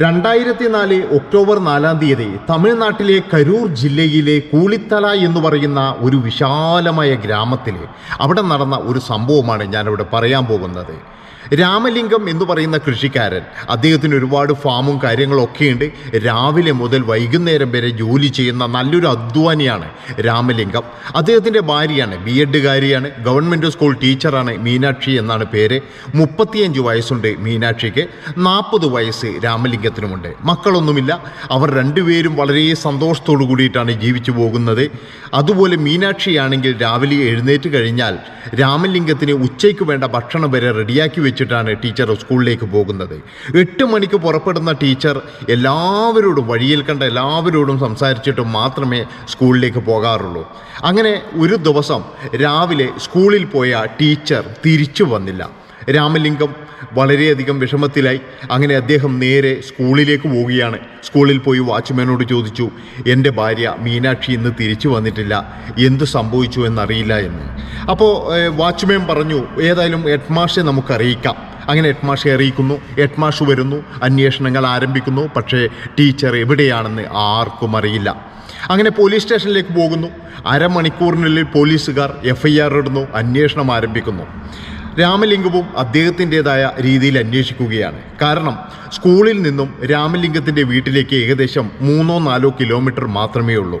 രണ്ടായിരത്തി നാല് ഒക്ടോബർ നാലാം തീയതി തമിഴ്നാട്ടിലെ കരൂർ ജില്ലയിലെ കൂളിത്തല എന്ന് പറയുന്ന ഒരു വിശാലമായ ഗ്രാമത്തിൽ അവിടെ നടന്ന ഒരു സംഭവമാണ് ഞാനിവിടെ പറയാൻ പോകുന്നത്. രാമലിംഗം എന്ന് പറയുന്ന കൃഷിക്കാരൻ. അദ്ദേഹത്തിന് ഒരുപാട് ഫാമും കാര്യങ്ങളും ഒക്കെയുണ്ട് രാവിലെ മുതൽ വൈകുന്നേരം വരെ ജോലി ചെയ്യുന്ന നല്ലൊരു അധ്വാനിയാണ് രാമലിംഗം. അദ്ദേഹത്തിന്റെ ഭാര്യയാണ് ബി എഡുകാരിയാണ് ഗവൺമെന്റ് സ്കൂൾ ടീച്ചറാണ് മീനാക്ഷി എന്നാണ് പേര്. മുപ്പത്തിയഞ്ച് വയസ്സുണ്ട് മീനാക്ഷിക്ക്. നാൽപ്പത് വയസ്സ് രാമലിംഗത്തിനുമുണ്ട്. മക്കളൊന്നുമില്ല. അവർ രണ്ടുപേരും വളരെ സന്തോഷത്തോടു കൂടിയിട്ടാണ് ജീവിച്ചു പോകുന്നത്. അതുപോലെ മീനാക്ഷിയാണെങ്കിൽ രാവിലെ എഴുന്നേറ്റ് കഴിഞ്ഞാൽ രാമലിംഗത്തിന് ഉച്ചയ്ക്ക് വേണ്ട ഭക്ഷണം വരെ റെഡിയാക്കി വെച്ചിട്ടാണ് ടീച്ചർ സ്കൂളിലേക്ക് പോകുന്നത്. എട്ട് മണിക്ക് പുറപ്പെടുന്ന ടീച്ചർ എല്ലാവരോടും വഴിയിൽ കണ്ട എല്ലാവരോടും സംസാരിച്ചിട്ട് മാത്രമേ സ്കൂളിലേക്ക് പോകാറുള്ളൂ. അങ്ങനെ ഒരു ദിവസം രാവിലെ സ്കൂളിൽ പോയ ടീച്ചർ തിരിച്ചു വന്നില്ല. രാമലിംഗം വളരെയധികം വിഷമത്തിലായി. അങ്ങനെ അദ്ദേഹം നേരെ സ്കൂളിലേക്ക് പോവുകയാണ്. സ്കൂളിൽ പോയി വാച്ച്മാനോട് ചോദിച്ചു എന്റെ ഭാര്യ മീനാക്ഷി ഇന്ന് തിരിച്ചു വന്നിട്ടില്ല. എന്ത് സംഭവിച്ചു എന്നറിയില്ല എന്ന്. അപ്പോൾ വാച്ച്മാൻ പറഞ്ഞു ഏതായാലും ഹെഡ് മാഷെ നമുക്കറിയിക്കാം. അങ്ങനെ ഹെഡ് മാഷെ അറിയിക്കുന്നു. ഹെഡ് മാഷ് വരുന്നു അന്വേഷണങ്ങൾ ആരംഭിക്കുന്നു. പക്ഷേ ടീച്ചർ എവിടെയാണെന്ന് ആർക്കും അറിയില്ല. അങ്ങനെ പോലീസ് സ്റ്റേഷനിലേക്ക് പോകുന്നു. അരമണിക്കൂറിനുള്ളിൽ പോലീസുകാർ എഫ് ഐ ആർ ഇടുന്നു അന്വേഷണം ആരംഭിക്കുന്നു. രാമലിംഗവും അദ്ദേഹത്തിന്റെതായ രീതിയിൽ അന്വേഷിക്കുകയാണ്. കാരണം സ്കൂളിൽ നിന്നും രാമലിംഗത്തിന്റെ വീട്ടിലേക്ക് ഏകദേശം മൂന്നോ നാലോ കിലോമീറ്റർ മാത്രമേ ഉള്ളൂ.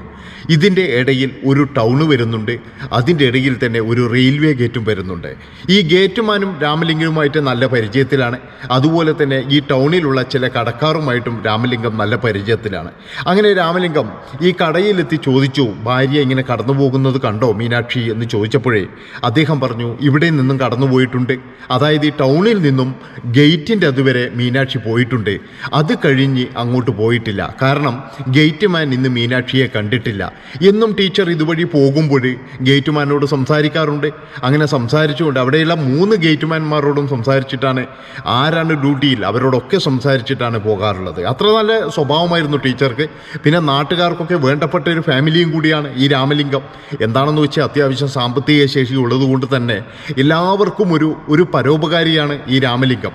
ഇതിന്റെ ഇടയിൽ ഒരു ടൗണ് വരുന്നുണ്ട് അതിന്റെ ഇടയിൽ തന്നെ ഒരു റെയിൽവേ ഗേറ്റും വരുന്നുണ്ട്. ഈ ഗേറ്റുമാനും രാമലിംഗവുമായിട്ട് നല്ല പരിചയത്തിലാണ്. അതുപോലെ തന്നെ ഈ ടൗണിലുള്ള ചില കടക്കാറുമായിട്ടും രാമലിംഗം നല്ല പരിചയത്തിലാണ്. അങ്ങനെ രാമലിംഗം ഈ കടയിലെത്തി ചോദിച്ചു ഭാര്യ ഇങ്ങനെ കടന്നു പോകുന്നത് കണ്ടോ മീനാക്ഷി? എന്ന് ചോദിച്ചപ്പോഴേ അദ്ദേഹം പറഞ്ഞു ഇവിടെ നിന്നും കടന്നു പോയിട്ടുണ്ട് അതായത് ഈ ടൗണിൽ നിന്നും ഗേറ്റിന്റെ അതുവരെ മീനാക്ഷി പോയിട്ടുണ്ട്. അത് കഴിഞ്ഞ് അങ്ങോട്ട് പോയിട്ടില്ല. കാരണം ഗേറ്റ്മാൻ ഇന്ന് മീനാക്ഷിയെ കണ്ടിട്ടില്ല. എന്നും ടീച്ചർ ഇതുവഴി പോകുമ്പോൾ ഗേറ്റ്മാനോട് സംസാരിക്കാറുണ്ട്. അങ്ങനെ സംസാരിച്ചുകൊണ്ട് അവിടെയുള്ള മൂന്ന് ഗേറ്റ്മാൻമാരോടും സംസാരിച്ചിട്ടാണ് ആരാണ് ഡ്യൂട്ടിയിൽ അവരോടൊക്കെ സംസാരിച്ചിട്ടാണ് പോകാറുള്ളത്. അത്ര നല്ല സ്വഭാവമായിരുന്നു ടീച്ചർക്ക്. പിന്നെ നാട്ടുകാർക്കൊക്കെ വേണ്ടപ്പെട്ട ഒരു ഫാമിലിയും കൂടിയാണ് ഈ രാമലിംഗം. എന്താണെന്ന് വെച്ചാൽ അത്യാവശ്യം സാമ്പത്തിക ശേഷി ഉള്ളതുകൊണ്ട് തന്നെ എല്ലാവർക്കും ഒരു ഒരു പരോപകാരിയാണ് ഈ രാമലിംഗം.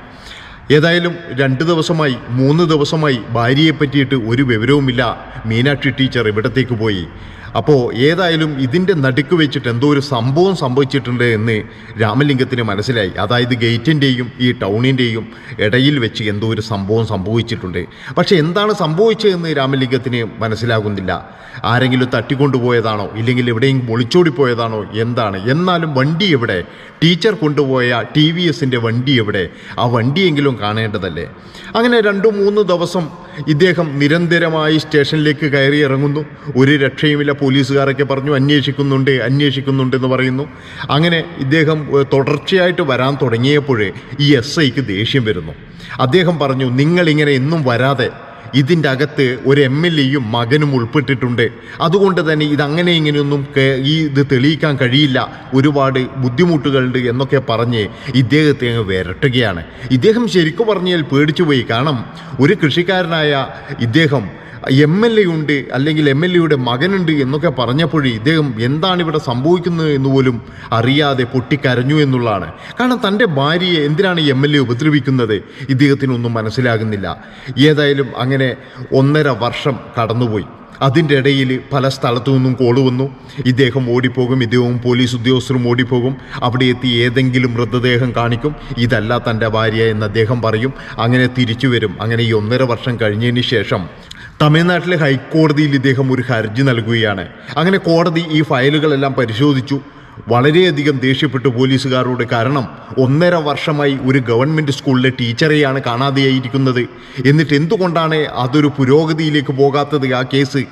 ഏതായാലും രണ്ട് ദിവസമായി മൂന്ന് ദിവസമായി ഭാര്യയെ പറ്റിയിട്ട് ഒരു വിവരവുമില്ല. മീനാക്ഷി ടീച്ചർ ഇവിടത്തേക്ക് പോയി. അപ്പോൾ ഏതായാലും ഇതിന്റെ നടുക്ക് വെച്ചിട്ട് എന്തോ ഒരു സംഭവം സംഭവിച്ചിട്ടുണ്ട് എന്ന് രാമലിംഗത്തിന് മനസ്സിലായി. അതായത് ഗേറ്റിന്റെയും ഈ ടൗണിന്റെയും ഇടയിൽ വെച്ച് എന്തോ ഒരു സംഭവം സംഭവിച്ചിട്ടുണ്ട്. പക്ഷേ എന്താണ് സംഭവിച്ചതെന്ന് രാമലിംഗത്തിന് മനസ്സിലാകുന്നില്ല. ആരെങ്കിലും തട്ടിക്കൊണ്ടുപോയതാണോ? ഇല്ലെങ്കിൽ എവിടെയും ഒളിച്ചോടി പോയതാണോ എന്താണ്? എന്നാലും വണ്ടി എവിടെ? ടീച്ചർ കൊണ്ടുപോയ ടി വി എസിന്റെ വണ്ടി എവിടെ? ആ വണ്ടിയെങ്കിലും കാണേണ്ടതല്ലേ? അങ്ങനെ രണ്ടു മൂന്ന് ദിവസം ഇദ്ദേഹം നിരന്തരമായി സ്റ്റേഷനിലേക്ക് കയറി ഇറങ്ങുന്നു. ഒരു രക്ഷയുമില്ല. പോലീസുകാരൊക്കെ പറഞ്ഞു അന്വേഷിക്കുന്നുണ്ട് അന്വേഷിക്കുന്നുണ്ടെന്ന് പറയുന്നു. അങ്ങനെ ഇദ്ദേഹം തുടർച്ചയായിട്ട് വരാൻ തുടങ്ങിയപ്പോഴേ ഈ എസ് ഐക്ക് ദേഷ്യം വരുന്നു. അദ്ദേഹം പറഞ്ഞു നിങ്ങളിങ്ങനെ എന്നും വരാതെ ഇതിന്റെ അകത്ത് ഒരു എം എൽ എയും മകനും ഉൾപ്പെട്ടിട്ടുണ്ട്. അതുകൊണ്ട് തന്നെ ഇതങ്ങനെ ഇങ്ങനെയൊന്നും ഈ ഇത് തെളിയിക്കാൻ കഴിയില്ല. ഒരുപാട് ബുദ്ധിമുട്ടുകളുണ്ട് എന്നൊക്കെ പറഞ്ഞ് ഇദ്ദേഹത്തെ അങ്ങ് വിരട്ടുകയാണ്. ഇദ്ദേഹം ശരിക്കും പറഞ്ഞാൽ പേടിച്ചു പോയി കാരണം ഒരു കൃഷിക്കാരനായ ഇദ്ദേഹം എം എൽ എ ഉണ്ട് അല്ലെങ്കിൽ എം എൽ എയുടെ മകനുണ്ട് എന്നൊക്കെ പറഞ്ഞപ്പോഴും ഇദ്ദേഹം എന്താണ് ഇവിടെ സംഭവിക്കുന്നത് എന്ന് പോലും അറിയാതെ പൊട്ടിക്കരഞ്ഞു എന്നുള്ളതാണ്. കാരണം തന്റെ ഭാര്യയെ എന്തിനാണ് എം എൽ എ ഉപദ്രവിക്കുന്നത്? ഇദ്ദേഹത്തിനൊന്നും മനസ്സിലാകുന്നില്ല. ഏതായാലും അങ്ങനെ ഒന്നര വർഷം കടന്നുപോയി. അതിന്റെ ഇടയിൽ പല സ്ഥലത്തു നിന്നും കോൾ വന്നു. ഇദ്ദേഹം ഓടിപ്പോകും ഇദ്ദേഹവും പോലീസ് ഉദ്യോഗസ്ഥരും ഓടിപ്പോകും. അവിടെ എത്തി ഏതെങ്കിലും മൃതദേഹം കാണിക്കും. ഇതല്ല തന്റെ ഭാര്യ എന്ന് അദ്ദേഹം പറയും. അങ്ങനെ തിരിച്ചു വരും. അങ്ങനെ ഈ ഒന്നര വർഷം കഴിഞ്ഞതിന് ശേഷം തമിഴ്നാട്ടിലെ ഹൈക്കോടതിയിൽ ഇദ്ദേഹം ഒരു ഹർജി നൽകുകയാണ്. അങ്ങനെ കോടതി ഈ ഫയലുകളെല്ലാം പരിശോധിച്ചു. വളരെയധികം ദേഷ്യപ്പെട്ടു പോലീസുകാരോട് കാരണം ഒന്നര വർഷമായി ഒരു ഗവൺമെന്റ് സ്കൂളിലെ ടീച്ചറെയാണ് കാണാതെയായിരിക്കുന്നത്. എന്നിട്ട് എന്തുകൊണ്ടാണ് അതൊരു പുരോഗതിയിലേക്ക് പോകാത്തത് ആ കേസ്?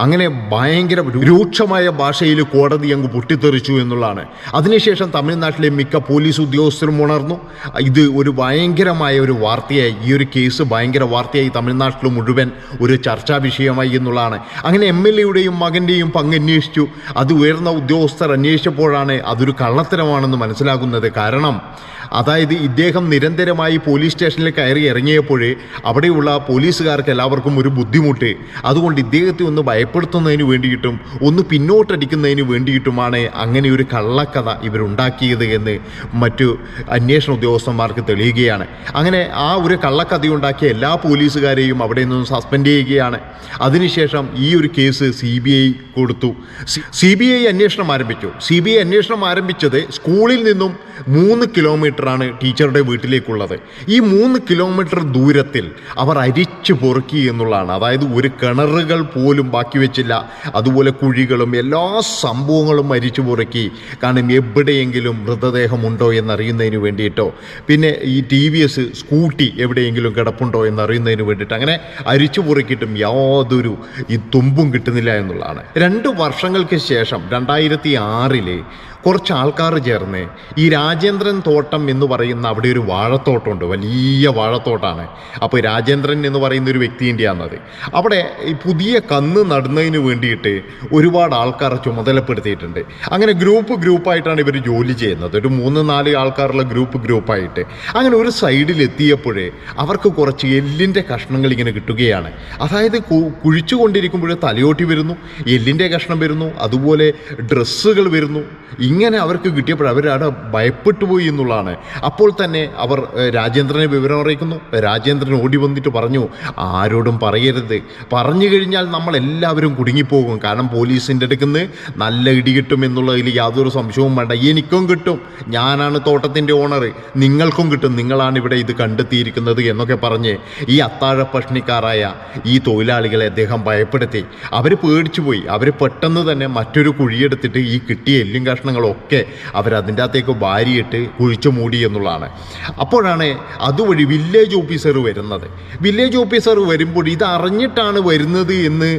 അങ്ങനെ ഭയങ്കര രൂക്ഷമായ ഭാഷയിൽ കോടതി അങ്ങ് പൊട്ടിത്തെറിച്ചു എന്നുള്ളതാണ്. അതിനുശേഷം തമിഴ്നാട്ടിലെ മിക്ക പോലീസ് ഉദ്യോഗസ്ഥരും ഉണർന്നു. ഇത് ഒരു ഭയങ്കരമായ ഒരു വാർത്തയായി. ഈ ഒരു കേസ് ഭയങ്കര വാർത്തയായി തമിഴ്നാട്ടിൽ മുഴുവൻ ഒരു ചർച്ചാ വിഷയമായി എന്നുള്ളതാണ്. അങ്ങനെ എം എൽ എയുടെയും മകന്റെയും പങ്ക് അന്വേഷിച്ചു. അത് ഉയർന്ന ഉദ്യോഗസ്ഥർ അന്വേഷിച്ചപ്പോഴാണ് അതൊരു കള്ളത്തരമാണെന്ന് മനസ്സിലാകുന്നത്. കാരണം അതായത് ഇദ്ദേഹം നിരന്തരമായി പോലീസ് സ്റ്റേഷനിൽ കയറി ഇറങ്ങിയപ്പോൾ അവിടെയുള്ള പോലീസുകാർക്ക് എല്ലാവർക്കും ഒരു ബുദ്ധിമുട്ട്. അതുകൊണ്ട് ഇദ്ദേഹത്തെ ഒന്ന് ഭയപ്പെടുത്തുന്നതിന് വേണ്ടിയിട്ടും ഒന്ന് പിന്നോട്ടടിക്കുന്നതിന് വേണ്ടിയിട്ടുമാണ് അങ്ങനെ ഒരു കള്ളക്കഥ ഇവരുണ്ടാക്കിയത് എന്ന് മറ്റു അന്വേഷണ ഉദ്യോഗസ്ഥന്മാർക്ക് തെളിയുകയാണ്. അങ്ങനെ ആ ഒരു കള്ളക്കഥയുണ്ടാക്കിയ എല്ലാ പോലീസുകാരെയും അവിടെ നിന്ന് സസ്പെൻഡ് ചെയ്യുകയാണ്. അതിനുശേഷം ഈ ഒരു കേസ് സി ബി ഐ കൊടുത്തു. സി ബി ഐ അന്വേഷണം ആരംഭിച്ചു. സി ബി ഐ അന്വേഷണം ആരംഭിച്ചത് സ്കൂളിൽ നിന്നും മൂന്ന് കിലോമീറ്ററാണ് ടീച്ചറുടെ വീട്ടിലേക്കുള്ളത്. ഈ മൂന്ന് കിലോമീറ്റർ ദൂരത്തിൽ അവർ അരിച്ചു പൊറുക്കി എന്നുള്ളതാണ്. അതായത് ഒരു കിണറുകൾ പോലും വെച്ചില്ല. അതുപോലെ കുഴികളും എല്ലാ സംഭവങ്ങളും മരിച്ചു പുറക്കി. കാരണം എവിടെയെങ്കിലും മൃതദേഹമുണ്ടോ എന്നറിയുന്നതിന് വേണ്ടിയിട്ടോ. പിന്നെ ഈ ടി വി എസ് സ്കൂട്ടി എവിടെയെങ്കിലും കിടപ്പുണ്ടോ എന്നറിയുന്നതിന് വേണ്ടിയിട്ട് അങ്ങനെ അരിച്ചു പുറക്കിയിട്ടും യാതൊരു ഈ തുമ്പും കിട്ടുന്നില്ല എന്നുള്ളതാണ്. രണ്ട് വർഷങ്ങൾക്ക് ശേഷം രണ്ടായിരത്തി ആറിൽ കുറച്ച് ആൾക്കാർ ചേർന്ന് ഈ രാജേന്ദ്രൻ തോട്ടം എന്ന് പറയുന്ന അവിടെ ഒരു വാഴത്തോട്ടമുണ്ട്. വലിയ വാഴത്തോട്ടാണ്. അപ്പോൾ രാജേന്ദ്രൻ എന്ന് പറയുന്ന ഒരു വ്യക്തിന്റെയാണത് അവിടെ ഈ പുതിയ കന്ന് നടുന്നതിന് വേണ്ടിയിട്ട് ഒരുപാട് ആൾക്കാരെ ചുമതലപ്പെടുത്തിയിട്ടുണ്ട്. അങ്ങനെ ഗ്രൂപ്പ് ഗ്രൂപ്പായിട്ടാണ് ഇവർ ജോലി ചെയ്യുന്നത്. ഒരു മൂന്ന് നാല് ആൾക്കാരുള്ള ഗ്രൂപ്പ് ഗ്രൂപ്പായിട്ട്. അങ്ങനെ ഒരു സൈഡിൽ എത്തിയപ്പോഴേ അവർക്ക് കുറച്ച് എല്ലിന്റെ കഷ്ണങ്ങൾ ഇങ്ങനെ കിട്ടുകയാണ്. അതായത് കുഴിച്ചു കുഴിച്ചുകൊണ്ടിരിക്കുമ്പോൾ തലയോട്ടി വരുന്നു എല്ലിന്റെ കഷ്ണം വരുന്നു അതുപോലെ ഡ്രസ്സുകൾ വരുന്നു. ഇങ്ങനെ അവർക്ക് കിട്ടിയപ്പോൾ അവരവിടെ ഭയപ്പെട്ടു പോയി എന്നുള്ളതാണ്. അപ്പോൾ തന്നെ അവർ രാജേന്ദ്രനെ വിവരം അറിയിക്കുന്നു. രാജേന്ദ്രൻ ഓടി വന്നിട്ട് പറഞ്ഞു ആരോടും പറയരുത്. പറഞ്ഞു കഴിഞ്ഞാൽ നമ്മളെല്ലാവരും കുടുങ്ങിപ്പോകും. കാരണം പോലീസിന്റെ അടുക്കുന്ന് നല്ല ഇടി കിട്ടും എന്നുള്ളതിൽ യാതൊരു സംശയവും വേണ്ട. എനിക്കും കിട്ടും. ഞാനാണ് തോട്ടത്തിന്റെ ഓണർ നിങ്ങൾക്കും കിട്ടും. നിങ്ങളാണ് ഇവിടെ ഇത് കണ്ടെത്തിയിരിക്കുന്നത് എന്നൊക്കെ പറഞ്ഞ് ഈ അത്താഴ പഷ്ണിക്കാരായ ഈ തൊഴിലാളികളെ അദ്ദേഹം ഭയപ്പെടുത്തി. അവർ പേടിച്ചു പോയി. അവർ പെട്ടെന്ന് തന്നെ മറ്റൊരു കുഴിയെടുത്തിട്ട് ഈ കിട്ടിയ എല്ലും കഷ്ണങ്ങളൊക്കെ അവരതിന്റെ അകത്തേക്ക് വാരിയിട്ട് കുഴിച്ചു മൂടി എന്നുള്ളതാണ്. അപ്പോഴാണ് അതുവഴി വില്ലേജ് ഓഫീസർ വരുന്നത്. വില്ലേജ് ഓഫീസർ വരുമ്പോൾ ഇത് അറിഞ്ഞിട്ടാണ് വരുന്നത് എന്ന്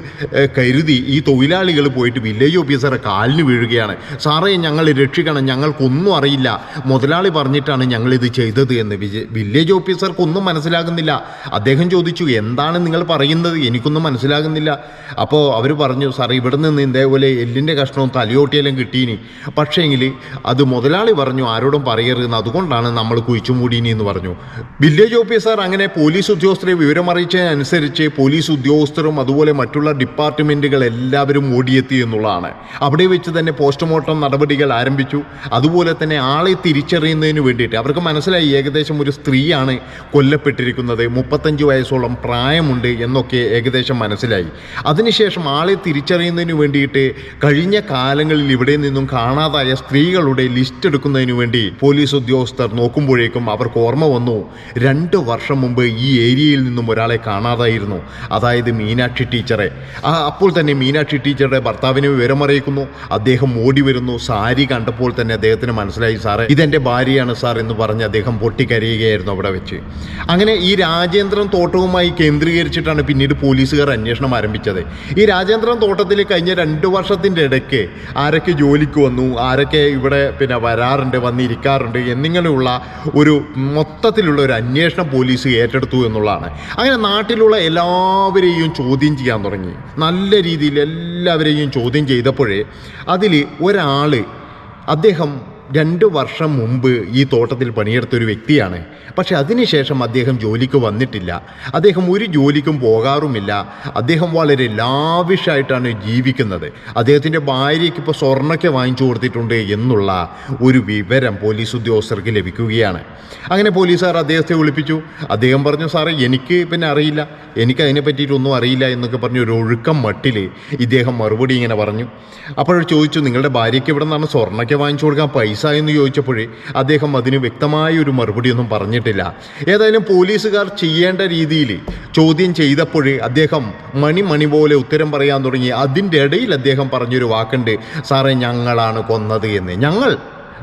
കരുതി ഈ തൊഴിലാളികൾ പോയിട്ട് വില്ലേജ് ഓഫീസറെ കാലിന് വീഴുകയാണ്. സാറേ ഞങ്ങൾ രക്ഷിക്കണം. ഞങ്ങൾക്കൊന്നും അറിയില്ല. മുതലാളി പറഞ്ഞിട്ടാണ് ഞങ്ങളിത് ചെയ്തത് എന്ന്. വില്ലേജ് ഓഫീസർക്കൊന്നും മനസ്സിലാകുന്നില്ല. അദ്ദേഹം ചോദിച്ചു എന്താണ് നിങ്ങൾ പറയുന്നത്? എനിക്കൊന്നും മനസ്സിലാകുന്നില്ല. അപ്പോൾ അവർ പറഞ്ഞു സാർ ഇവിടെ നിന്ന് ഇതേപോലെ എല്ലിന്റെ കഷ്ണവും തലയോട്ടിയെല്ലാം കിട്ടീനി. പക്ഷേങ്കിൽ അത് മുതലാളി പറഞ്ഞു ആരോടും പറയരുതെന്ന്. അതുകൊണ്ടാണ് നമ്മൾ കുഴിച്ചു മൂടീനി എന്ന് പറഞ്ഞു. വില്ലേജ് ഓഫീസർ അങ്ങനെ പോലീസ് ഉദ്യോഗസ്ഥരെ വിവരമറിയിച്ചതിനനുസരിച്ച് പോലീസ് ഉദ്യോഗസ്ഥരും അതുപോലെ മറ്റുള്ള ഡിപ്പാർട്ട്മെന്റുകൾ എല്ലാവരും ഓടിയെത്തി എന്നുള്ളതാണ്. അവിടെ വെച്ച് തന്നെ പോസ്റ്റ്മോർട്ടം നടപടികൾ ആരംഭിച്ചു. അതുപോലെ തന്നെ ആളെ തിരിച്ചറിയുന്നതിന് വേണ്ടിയിട്ട് അവർക്ക് മനസ്സിലായി ഏകദേശം ഒരു സ്ത്രീയാണ് കൊല്ലപ്പെട്ടിരിക്കുന്നത്. മുപ്പത്തഞ്ച് വയസ്സോളം പ്രായമുണ്ട് എന്നൊക്കെ ഏകദേശം മനസ്സിലായി. അതിനുശേഷം ആളെ തിരിച്ചറിയുന്നതിന് വേണ്ടിയിട്ട് കഴിഞ്ഞ കാലങ്ങളിൽ ഇവിടെ നിന്നും കാണാതായ സ്ത്രീകളുടെ ലിസ്റ്റ് എടുക്കുന്നതിന് വേണ്ടി പോലീസ് ഉദ്യോഗസ്ഥർ നോക്കുമ്പോഴേക്കും അവർക്ക് ഓർമ്മ വന്നു. രണ്ട് വർഷം മുമ്പ് ഈ ഏരിയയിൽ നിന്നും ഒരാളെ കാണാതായിരുന്നു. അതായത് മീനാക്ഷി ടീച്ചറെ. അപ്പോൾ തന്നെ മീനാക്ഷി ടീച്ചറുടെ ഭർത്താവിനെ വിവരമറിയിക്കുന്നു അദ്ദേഹം ഓടി വരുന്നു. സാരി കണ്ടപ്പോൾ തന്നെ അദ്ദേഹത്തിന് മനസ്സിലായി സാറേ ഇതെന്റെ ഭാര്യയാണ് സാർ എന്ന് പറഞ്ഞ് അദ്ദേഹം പൊട്ടിക്കരയുകയായിരുന്നു അവിടെ വെച്ച്. അങ്ങനെ ഈ രാജേന്ദ്രൻ തോട്ടവുമായി കേന്ദ്രീകരിച്ചിട്ടാണ് പിന്നീട് പോലീസുകാർ അന്വേഷണം ആരംഭിച്ചത്. ഈ രാജേന്ദ്രൻ തോട്ടത്തിൽ കഴിഞ്ഞ രണ്ട് വർഷത്തിന്റെ ഇടയ്ക്ക് ആരൊക്കെ ജോലിക്ക് വന്നു ആരൊക്കെ ഇവിടെ പിന്നെ വരാറുണ്ട് വന്നിരിക്കാറുണ്ട് എന്നിങ്ങനെയുള്ള ഒരു മൊത്തത്തിലുള്ള ഒരു അന്വേഷണം പോലീസ് ഏറ്റെടുത്തു എന്നുള്ളതാണ്. അങ്ങനെ നാട്ടിലുള്ള എല്ലാവരെയും ചോദ്യം ചെയ്യാൻ തുടങ്ങി. നല്ല രീതിയിൽ എല്ലാവരെയും ചോദ്യം ചെയ്തപ്പോഴേ അതിൽ ഒരാൾ അദ്ദേഹം രണ്ട് വർഷം മുമ്പ് ഈ തോട്ടത്തിൽ പണിയെടുത്ത ഒരു വ്യക്തിയാണ്. പക്ഷെ അതിനുശേഷം അദ്ദേഹം ജോലിക്ക് വന്നിട്ടില്ല. അദ്ദേഹം ഒരു ജോലിക്കും പോകാറുമില്ല. അദ്ദേഹം വളരെ ലാവിഷായിട്ടാണ് ജീവിക്കുന്നത്. അദ്ദേഹത്തിന്റെ ഭാര്യയ്ക്ക് ഇപ്പോൾ സ്വർണയ്ക്ക് വാങ്ങിച്ചു കൊടുത്തിട്ടുണ്ട് എന്നുള്ള ഒരു വിവരം പോലീസ് ഉദ്യോഗസ്ഥർക്ക് ലഭിക്കുകയാണ്. അങ്ങനെ പോലീസുകാർ അദ്ദേഹത്തെ വിളിപ്പിച്ചു. അദ്ദേഹം പറഞ്ഞു സാറേ എനിക്ക് പിന്നെ അറിയില്ല. എനിക്ക് അതിനെ പറ്റിയിട്ടൊന്നും അറിയില്ല എന്നൊക്കെ പറഞ്ഞ് ഒരു ഒഴുക്കം മട്ടിൽ ഇദ്ദേഹം മറുപടി ഇങ്ങനെ പറഞ്ഞു. അപ്പോൾ ചോദിച്ചു നിങ്ങളുടെ ഭാര്യയ്ക്ക് ഇവിടെ നിന്നാണ് സ്വർണയ്ക്ക് വാങ്ങിച്ചു കൊടുക്കാൻ പൈസ എന്ന് ചോദിച്ചപ്പോഴേ അദ്ദേഹം അതിന് വ്യക്തമായ ഒരു മറുപടിയൊന്നും പറഞ്ഞിട്ടില്ല. ഏതായാലും പോലീസുകാർ ചെയ്യേണ്ട രീതിയിൽ ചോദ്യം ചെയ്തപ്പോഴേ അദ്ദേഹം മണി മണി പോലെ ഉത്തരം പറയാൻ തുടങ്ങി. അതിന്റെ ഇടയിൽ അദ്ദേഹം പറഞ്ഞൊരു വാക്കുണ്ട് സാറേ ഞങ്ങളാണ് കൊന്നത് എന്ന്. ഞങ്ങൾ?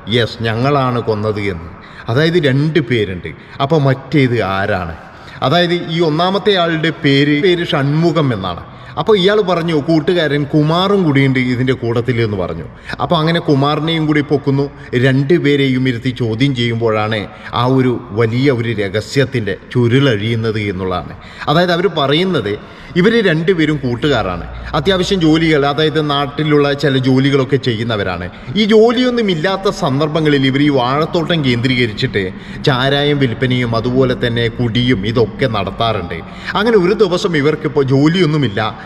യെസ് ഞങ്ങളാണ് കൊന്നത് എന്ന്. അതായത് രണ്ട് പേരുണ്ട്. അപ്പോൾ മറ്റേത് ആരാണ്? അതായത് ഈ ഒന്നാമത്തെ ആളുടെ പേര് പേര് ഷൺമുഖം എന്നാണ്. അപ്പോൾ ഇയാൾ പറഞ്ഞു കൂട്ടുകാരൻ കുമാറും കൂടിയുണ്ട് ഇതിന്റെ കൂട്ടത്തിൽ എന്ന് പറഞ്ഞു. അപ്പോൾ അങ്ങനെ കുമാറിനെയും കൂടി പൊക്കുന്നു. രണ്ടുപേരെയും ഇരുത്തി ചോദ്യം ചെയ്യുമ്പോഴാണ് ആ ഒരു വലിയ ഒരു രഹസ്യത്തിന്റെ ചുരുളഴിയുന്നത് എന്നുള്ളതാണ്. അതായത് അവർ പറയുന്നത് ഇവർ രണ്ടുപേരും കൂട്ടുകാരാണ്. അത്യാവശ്യം ജോലികൾ അതായത് നാട്ടിലുള്ള ചില ജോലികളൊക്കെ ചെയ്യുന്നവരാണ്. ഈ ജോലിയൊന്നും ഇല്ലാത്ത സന്ദർഭങ്ങളിൽ ഇവർ ഈ വാഴത്തോട്ടം കേന്ദ്രീകരിച്ചിട്ട് ചാരായം വിൽപ്പനയും അതുപോലെ തന്നെ കുടിയും ഇതൊക്കെ നടത്താറുണ്ട്. അങ്ങനെ ഒരു ദിവസം ഇവർക്കിപ്പോൾ ജോലിയൊന്നുമില്ല.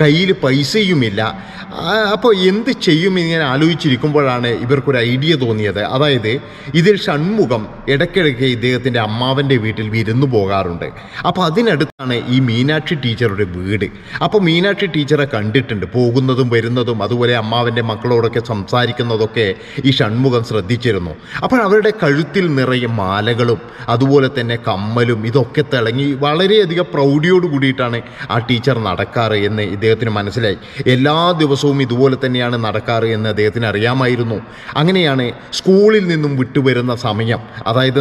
കയ്യിൽ പൈസയുമില്ല. അപ്പോൾ എന്ത് ചെയ്യും ഇങ്ങനെ ആലോചിച്ചിരിക്കുമ്പോഴാണ് ഇവർക്കൊരു ഐഡിയ തോന്നിയത്. അതായത് ഇതിൽ ഷൺമുഖം ഇടയ്ക്കിടയ്ക്ക് ഇദ്ദേഹത്തിന്റെ അമ്മാവന്റെ വീട്ടിൽ വിരുന്നു പോകാറുണ്ട്. അപ്പോൾ അതിനടുത്താണ് ഈ മീനാക്ഷി ടീച്ചറുടെ വീട്. അപ്പോൾ മീനാക്ഷി ടീച്ചറെ കണ്ടിട്ടുണ്ട്. പോകുന്നതും വരുന്നതും അതുപോലെ അമ്മാവന്റെ മക്കളോടൊക്കെ സംസാരിക്കുന്നതൊക്കെ ഈ ഷൺമുഖം ശ്രദ്ധിച്ചിരുന്നു. അപ്പോൾ അവരുടെ കഴുത്തിൽ നിറയെ മാലകളും അതുപോലെ തന്നെ കമ്മലും ഇതൊക്കെ തിളങ്ങി വളരെയധികം പ്രൗഢിയോട് കൂടിയിട്ടാണ് ആ ടീച്ചർ നടക്കാറ് എന്ന് ഇദ്ദേഹത്തിന് മനസ്സിലായി. എല്ലാ ദിവസവും ഇതുപോലെ തന്നെയാണ് നടക്കാറ് എന്ന് അദ്ദേഹത്തിന് അറിയാമായിരുന്നു. അങ്ങനെയാണ് സ്കൂളിൽ നിന്നും വിട്ടുവരുന്ന സമയം. അതായത്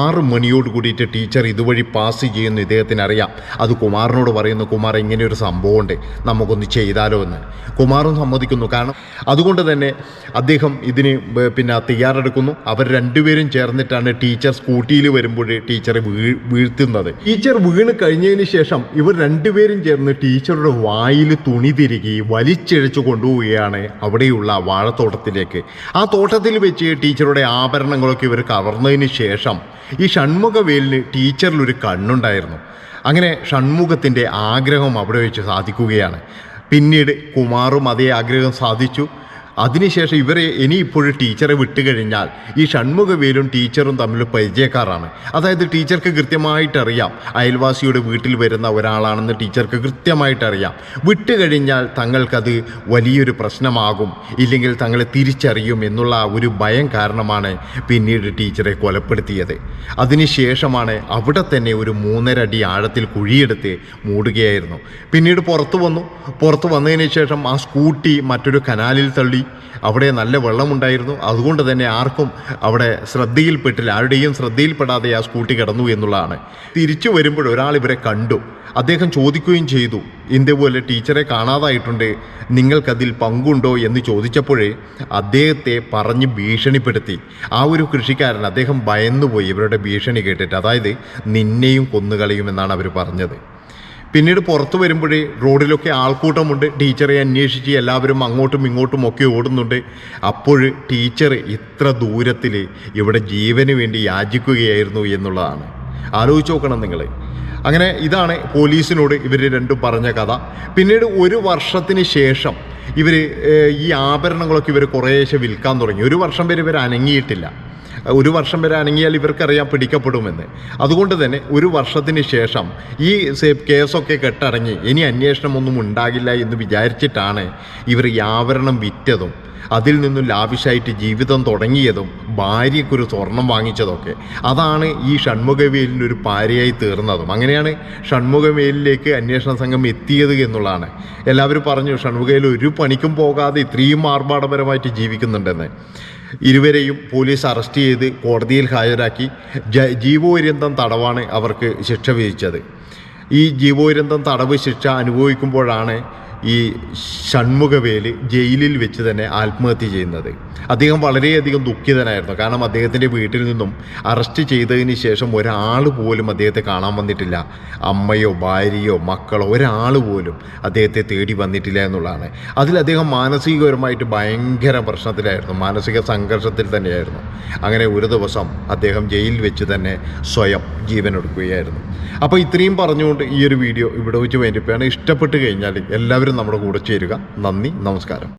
ആറ് മണിയോട് കൂടിയിട്ട് ടീച്ചർ ഇതുവഴി പാസ് ചെയ്യുന്നു ഇദ്ദേഹത്തിന് അറിയാം. അത് കുമാറിനോട് പറയുന്നു കുമാർ ഇങ്ങനെയൊരു സംഭവമുണ്ട്. നമുക്കൊന്ന് ചെയ്താലോ എന്ന്. കുമാറും സമ്മതിക്കുന്നു. കാരണം അതുകൊണ്ട് തന്നെ അദ്ദേഹം ഇതിന് പിന്നെ തയ്യാറെടുക്കുന്നു. അവർ രണ്ടുപേരും ചേർന്നിട്ടാണ് ടീച്ചർ സ്കൂട്ടിയിൽ വരുമ്പോൾ ടീച്ചറെ വീഴ്ത്തുന്നത്. ടീച്ചർ വീണ് കഴിഞ്ഞതിന് ശേഷം ഇവർ രണ്ടുപേരും ചേർന്ന് ടീച്ചറുടെ വായിൽ തുണി തിരികെ വലിച്ചിഴച്ചു കൊണ്ടുപോവുകയാണ് അവിടെയുള്ള വാഴത്തോട്ടത്തിലേക്ക്. ആ തോട്ടത്തിൽ വെച്ച് ടീച്ചറുടെ ആഭരണങ്ങളൊക്കെ ഇവർ കവർന്നതിന് ശേഷം ഈ ഷൺമുഖവേലിന് ടീച്ചറിൽ ഒരു കണ്ണുണ്ടായിരുന്നു. അങ്ങനെ ഷൺമുഖത്തിന്റെ ആഗ്രഹം അവിടെ വെച്ച് സാധിക്കുകയാണ്. പിന്നീട് കുമാറും അതേ ആഗ്രഹം സാധിച്ചു. അതിനുശേഷം ഇവരെ ഇപ്പോഴും ടീച്ചറെ വിട്ടുകഴിഞ്ഞാൽ ഈ ഷൺമുഖവേലും ടീച്ചറും തമ്മിൽ പരിചയക്കാരാണ്. അതായത് ടീച്ചർക്ക് കൃത്യമായിട്ട് അറിയാം അയൽവാസിയുടെ വീട്ടിൽ വരുന്ന ഒരാളാണെന്ന് ടീച്ചർക്ക് കൃത്യമായിട്ട് അറിയാം വിട്ടുകഴിഞ്ഞാൽ തങ്ങൾക്കത് വലിയൊരു പ്രശ്നമാകും. ഇല്ലെങ്കിൽ തങ്ങളെ തിരിച്ചറിയും എന്നുള്ള ഒരു ഭയം കാരണമാണ് പിന്നീട് ടീച്ചറെ കൊലപ്പെടുത്തിയത്. അതിനുശേഷമാണ് അവിടെ തന്നെ ഒരു മൂന്നര അടി ആഴത്തിൽ കുഴിയെടുത്ത് മൂടുകയായിരുന്നു. പിന്നീട് പുറത്തു വന്നു. പുറത്തു വന്നതിന് ശേഷം ആ സ്കൂട്ടി മറ്റൊരു കനാലിൽ തള്ളി അവിടെ നല്ല വെള്ളമുണ്ടായിരുന്നു. അതുകൊണ്ട് തന്നെ ആർക്കും അവിടെ ശ്രദ്ധയിൽപ്പെട്ടില്ല. ആരുടെയും ശ്രദ്ധയിൽപ്പെടാതെ ആ സ്കൂട്ടി കിടന്നു എന്നുള്ളതാണ്. തിരിച്ചു വരുമ്പോൾ ഒരാൾ ഇവരെ കണ്ടു. അദ്ദേഹം ചോദിക്കുകയും ചെയ്തു. ഇതേപോലെ ടീച്ചറെ കാണാതായിട്ടുണ്ട്. നിങ്ങൾക്കതിൽ പങ്കുണ്ടോ? എന്ന് ചോദിച്ചപ്പോഴേ അദ്ദേഹത്തെ പറഞ്ഞ് ഭീഷണിപ്പെടുത്തി. ആ ഒരു കൃഷിക്കാരൻ അദ്ദേഹം ഭയന്നുപോയി. ഇവരുടെ ഭീഷണി കേട്ടിട്ട്. അതായത് നിന്നെയും കൊന്നുകളയുമെന്നാണ് അവർ പറഞ്ഞത്. പിന്നീട് പുറത്തു വരുമ്പോഴേ റോഡിലൊക്കെ ആൾക്കൂട്ടമുണ്ട്. ടീച്ചറെ അന്വേഷിച്ച് എല്ലാവരും അങ്ങോട്ടും ഇങ്ങോട്ടും ഒക്കെ ഓടുന്നുണ്ട്. അപ്പോൾ ടീച്ചർ ഇത്ര ദൂരത്തിൽ ഇവിടെ ജീവന് വേണ്ടി യാചിക്കുകയായിരുന്നു എന്നുള്ളതാണ്. ആലോചിച്ച് നോക്കണം നിങ്ങൾ അങ്ങനെ ഇതാണ് പോലീസിനോട് ഇവർ രണ്ടും പറഞ്ഞ കഥ. പിന്നീട് ഒരു വർഷത്തിന് ശേഷം ഇവർ ഈ ആഭരണങ്ങളൊക്കെ ഇവർ കുറേശ്ശെ വിൽക്കാൻ തുടങ്ങി. ഒരു വർഷം വരെ ഇവർ അനങ്ങിയിട്ടില്ല. ഒരു വർഷം വരെ അനങ്ങിയാൽ ഇവർക്കറിയാം പിടിക്കപ്പെടുമെന്ന്. അതുകൊണ്ട് തന്നെ ഒരു വർഷത്തിന് ശേഷം ഈ കേസൊക്കെ കെട്ടടങ്ങി ഇനി അന്വേഷണമൊന്നും ഉണ്ടാകില്ല എന്ന് വിചാരിച്ചിട്ടാണ് ഇവർ ഈ ആവരണം വിറ്റതും അതിൽ നിന്നും ലാവിഷായിട്ട് ജീവിതം തുടങ്ങിയതും ഭാര്യയ്ക്കൊരു സ്വർണം വാങ്ങിച്ചതൊക്കെ. അതാണ് ഈ ഷൺമുഖവേലിന്റെ ഒരു പാരയായി തീർന്നതും. അങ്ങനെയാണ് ഷൺമുഖവേലിലേക്ക് അന്വേഷണ സംഘം എത്തിയത് എന്നുള്ളതാണ്. എല്ലാവരും പറഞ്ഞു ഷൺമുഖയിൽ ഒരു പണിക്കും പോകാതെ ഇത്രയും ആർഭാടപരമായിട്ട് ജീവിക്കുന്നുണ്ടെന്ന്. ഇരുവരെയും പോലീസ് അറസ്റ്റ് ചെയ്ത് കോടതിയിൽ ഹാജരാക്കി. ജ ജീവപര്യന്തം തടവാണ് അവർക്ക് ശിക്ഷ വിധിച്ചത്. ഈ ജീവപര്യന്തം തടവ് ശിക്ഷ അനുഭവിക്കുമ്പോഴാണ് ഈ ഷൺമുഖവേൽ ജയിലിൽ വെച്ച് തന്നെ ആത്മഹത്യ ചെയ്യുന്നത്. അദ്ദേഹം വളരെയധികം ദുഃഖിതനായിരുന്നു. കാരണം അദ്ദേഹത്തിന്റെ വീട്ടിൽ നിന്നും അറസ്റ്റ് ചെയ്തതിന് ശേഷം ഒരാൾ പോലും അദ്ദേഹത്തെ കാണാൻ വന്നിട്ടില്ല. അമ്മയോ ഭാര്യയോ മക്കളോ ഒരാൾ പോലും അദ്ദേഹത്തെ തേടി വന്നിട്ടില്ല എന്നുള്ളതാണ്. അതിൽ അദ്ദേഹം മാനസികപരമായിട്ട് ഭയങ്കര പ്രശ്നത്തിലായിരുന്നു. മാനസിക സംഘർഷത്തിൽ തന്നെയായിരുന്നു. അങ്ങനെ ഒരു ദിവസം അദ്ദേഹം ജയിലിൽ വെച്ച് തന്നെ സ്വയം ജീവനൊടുക്കുകയായിരുന്നു. അപ്പോൾ ഇത്രയും പറഞ്ഞുകൊണ്ട് ഈ ഒരു വീഡിയോ ഇവിടെ വെച്ച് വേണ്ടിപ്പോയാണ് ഇഷ്ടപ്പെട്ട് കഴിഞ്ഞാൽ എല്ലാവരും നമ്മുടെ കൂടെ ചേരുക. നന്ദി നമസ്കാരം.